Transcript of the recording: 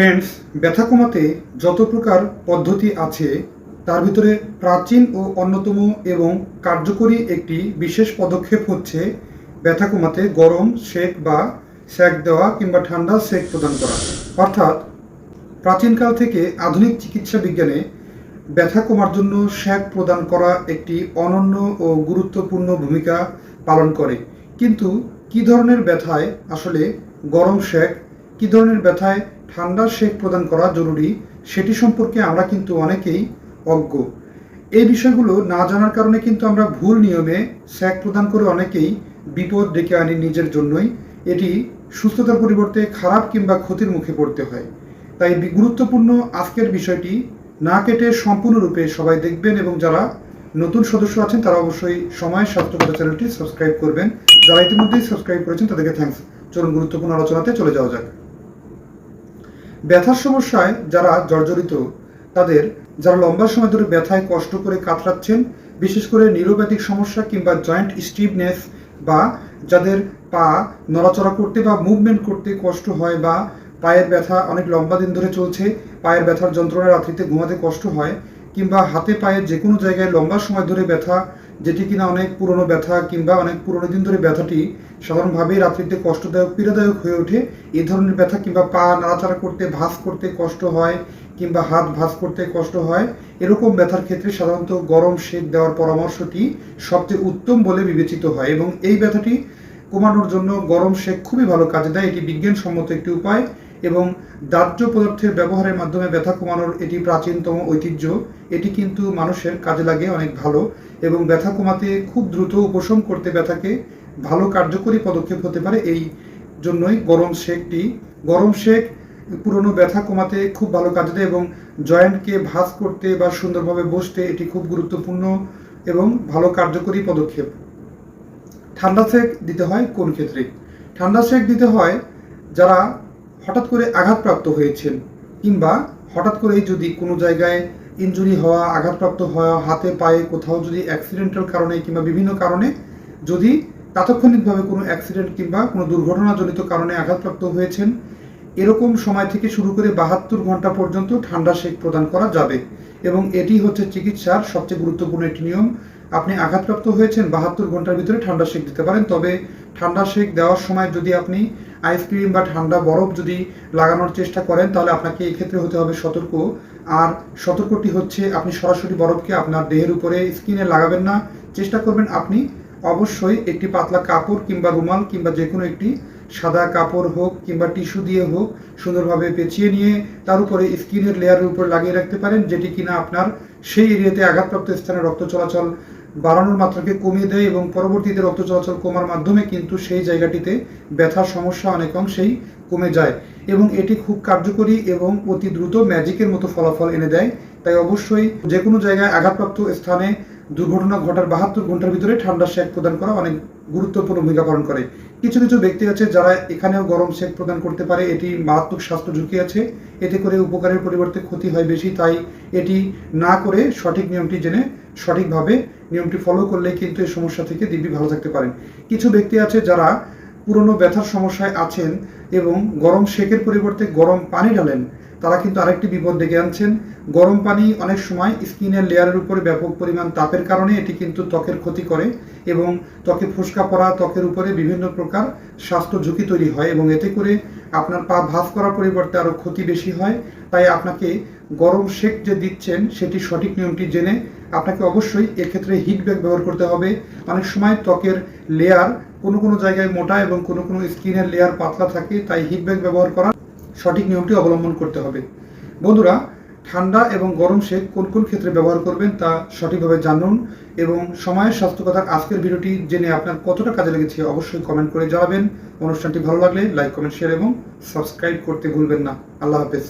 Friends ব্যথা কমাতে যত প্রকার পদ্ধতি আছে, তার ভিতরে প্রাচীন ও অন্যতম এবং কার্যকরী একটি বিশেষ পদক্ষেপ হচ্ছে ব্যথা কমাতে গরম সেক বা সেক দেওয়া কিংবা ঠান্ডা সেক প্রদান করা। অর্থাৎ, প্রাচীনকাল থেকে আধুনিক চিকিৎসা বিজ্ঞানে ব্যথা কমার জন্য শ্যাক প্রদান করা একটি অনন্য ও গুরুত্বপূর্ণ ভূমিকা পালন করে। কিন্তু কি ধরনের ব্যথায় আসলে গরম শ্যাক কি ধরনের ব্যথায় ঠান্ডা শেক প্রদান করা জরুরি সেটি সম্পর্কে আমরা কিন্তু অনেকেই অজ্ঞ। এই বিষয়গুলো না জানার কারণে কিন্তু আমরা ভুল নিয়মে স্যাক প্রদান করে অনেকেই বিপদ ডেকে আনি নিজের জন্যই। এটি সুস্থতার পরিবর্তে খারাপ কিংবা ক্ষতির মুখে পড়তে হয়। তাই গুরুত্বপূর্ণ আজকের বিষয়টি না কেটে সম্পূর্ণরূপে সবাই দেখবেন এবং যারা নতুন সদস্য আছেন তারা অবশ্যই সময় স্বাস্থ্যকতা চ্যানেলটি সাবস্ক্রাইব করবেন। যারা ইতিমধ্যেই সাবস্ক্রাইব করেছেন তাদেরকে থ্যাঙ্কস চলুন গুরুত্বপূর্ণ আলোচনাতে চলে যাওয়া যাক। ব্যথার সমস্যায় যারা জর্জরিত, তাদের যারা লম্বা সময় ধরে ব্যথায় কষ্ট করে কাতরাচ্ছেন, বিশেষ করে নিউরোপ্যাথিক সমস্যা কিংবা জয়েন্ট স্টিভনেস বা যাদের পা নড়াচড়া করতে বা মুভমেন্ট করতে কষ্ট হয় বা পায়ের ব্যথা অনেক লম্বা দিন ধরে চলছে, পায়ের ব্যথার যন্ত্রণা রাত্রিতে ঘুমাতে কষ্ট হয় কিংবা হাতে পায়ে যে কোনো জায়গায় লম্বা সময় ধরে ব্যথা যেটি কিনা অনেক পুরনো ব্যথা কিংবা অনেক পুরনো দিন ধরে ব্যথাটি সাধারণভাবেই রাত্রিতে কষ্টদায়ক, পীড়াদায়ক হয়ে ওঠে। এই ধরনের ব্যথা কিংবা পা নাড়াচাড়া করতে, ভাঁজ করতে কষ্ট হয় কিংবা হাত ভাঁজ করতে কষ্ট হয়, এরকম ব্যথার ক্ষেত্রে সাধারণত গরম সেক দেওয়ার পরামর্শটি সবচেয়ে উত্তম বলে বিবেচিত হয় এবং এই ব্যথাটি কমানোর জন্য গরম সেক খুবই ভালো কাজে দেয়। এটি বিজ্ঞানসম্মত একটি উপায়। এবং দাহ্য পদার্থের ব্যবহারের মাধ্যমে ব্যথা কমানোর এটি প্রাচীনতম ঐতিহ্য। এটি কিন্তু মানুষের কাজে লাগে, অনেক ভালো, এবং ব্যথা কমাতে খুব দ্রুত উপশম করতে ব্যথাকে ভালো কার্যকরী পদক্ষেপ হতে পারে। এই জন্যই গরম শেকটি গরম শেক পুরনো ব্যথা কমাতে খুব ভালো কাজে দেয় এবং জয়েন্টকে ভাঁজ করতে বা সুন্দরভাবে বসতে এটি খুব গুরুত্বপূর্ণ এবং ভালো কার্যকরী পদক্ষেপ। ঠান্ডা সেক দিতে হয় কোন ক্ষেত্রে? ঠান্ডা সেক দিতে হয় যারা হঠাৎ করে আঘাতপ্রাপ্ত হয়েছেন কিংবা হঠাৎ করেই যদি কোনো জায়গায় ইনজুরি হওয়া, আঘাতপ্রাপ্ত হওয়া, হাতে, পায়ে কোথাও যদি অ্যাক্সিডেন্টাল কারণে কিংবা বিভিন্ন কারণে যদি তাৎক্ষণিকভাবে কোনো অ্যাক্সিডেন্ট কিংবা কোনো দুর্ঘটনাজনিত কারণে আঘাতপ্রাপ্ত হয়েছেন, এরকম সময় থেকে শুরু করে বাহাত্তর ঘণ্টা পর্যন্ত ঠান্ডা সেক প্রদান করা যাবে এবং এটি হচ্ছে চিকিৎসার সবচেয়ে গুরুত্বপূর্ণ একটি নিয়ম। আপনি আঘাতপ্রাপ্ত হয়েছেন, বাহাত্তর ঘণ্টার ভিতরে ঠান্ডা সেক দিতে পারেন। তবে ঠান্ডা সেক দেওয়ার সময় যদি আপনি আইসক্রিম বা ঠান্ডা বরফ যদি লাগানোর চেষ্টা করেন, তাহলে আপনাকে এক্ষেত্রে হতে হবে সতর্ক। আর সতর্কটি হচ্ছে, আপনি সরাসরি বরফকে আপনার দেহের উপরে, স্কিনে লাগাবেন না। চেষ্টা করবেন আপনি অবশ্যই একটি পাতলা কাপড় কিংবা রুমাল কিংবা যে কোনো একটি সাদা কাপড় হোক কিংবা টিস্যু দিয়ে হোক সুন্দরভাবে পেঁচিয়ে নিয়ে তার উপরে স্কিনের লেয়ারের উপর লাগিয়ে রাখতে পারেন, যেটি কিনা আপনার সেই এরিয়াতে আঘাতপ্রাপ্ত স্থানে রক্ত চলাচল বাড়ানোর মাত্রাকে কমিয়ে দেয় এবং পরবর্তীতে রক্ত চলাচল কমার মাধ্যমে কিন্তু সেই জায়গাটিতে ব্যথার সমস্যা অনেক অংশেই কমে যায় এবং এটি খুব কার্যকরী এবং অতি দ্রুত ম্যাজিকের মতো ফলাফল এনে দেয়। তাই অবশ্যই যে কোনো জায়গায় আঘাতপ্রাপ্ত স্থানে দুর্ঘটনা ঘটার বাহাত্তর ঘণ্টার ভিতরে ঠান্ডা সেক প্রদান করা অনেক গুরুত্বপূর্ণ ভূমিকা পালন করে। কিছু কিছু ব্যক্তি আছে যারা এখানেও গরম সেক প্রদান করতে পারে, এটি মারাত্মক স্বাস্থ্য ঝুঁকি আছে, এতে করে উপকারের পরিবর্তে ক্ষতি হয় বেশি, তাই এটি না করে সঠিক নিয়মটি জেনে সঠিকভাবে নিয়মটি ফলো করলে কিন্তু এই সমস্যা থেকে দিব্যি ভালো থাকতে পারেন। কিছু ব্যক্তি আছে যারা পুরনো ব্যথার সমস্যায় আছেন এবং গরম শেকের পরিবর্তে গরম পানি ঢালেন তারা কিন্তু আরেকটি বিপদ ডেকে আনছেন। গরম পানি অনেক সময় স্কিনের লেয়ারের উপরে ব্যাপক পরিমাণ তাপের কারণে এটি কিন্তু ত্বকের ক্ষতি করে এবং ত্বকে ফুসকা পড়া, ত্বকের উপরে বিভিন্ন প্রকার স্বাস্থ্য ঝুঁকি তৈরি হয় এবং এতে করে আপনার পা ভাঁজ করার পরিবর্তে আরও ক্ষতি বেশি হয়। তাই আপনাকে গরম শেক যে দিচ্ছেন, সেটি সঠিক নিয়মটি জেনে আপনাকে অবশ্যই এক্ষেত্রে হিট ব্যাগ ব্যবহার করতে হবে। অনেক সময় ত্বকের লেয়ার কোনো কোনো জায়গায় মোটা এবং কোনো কোনো স্কিনের লেয়ার পাতলা থাকে, তাই হিট ব্যাগ ব্যবহার করা সঠিক নিয়মটি অবলম্বন করতে হবে। বন্ধুরা, ঠান্ডা এবং গরম শেক কোন কোন ক্ষেত্রে ব্যবহার করবেন তা সঠিকভাবে জানুন এবং সময়ের স্বাস্থ্য স্বাস্থ্যকতার আজকের ভিডিওটি জেনে আপনার কতটা কাজে লেগেছে অবশ্যই কমেন্ট করে জানাবেন। অনুষ্ঠানটি ভালো লাগলে লাইক, কমেন্ট, শেয়ার এবং সাবস্ক্রাইব করতে ভুলবেন না। আল্লাহ হাফেজ।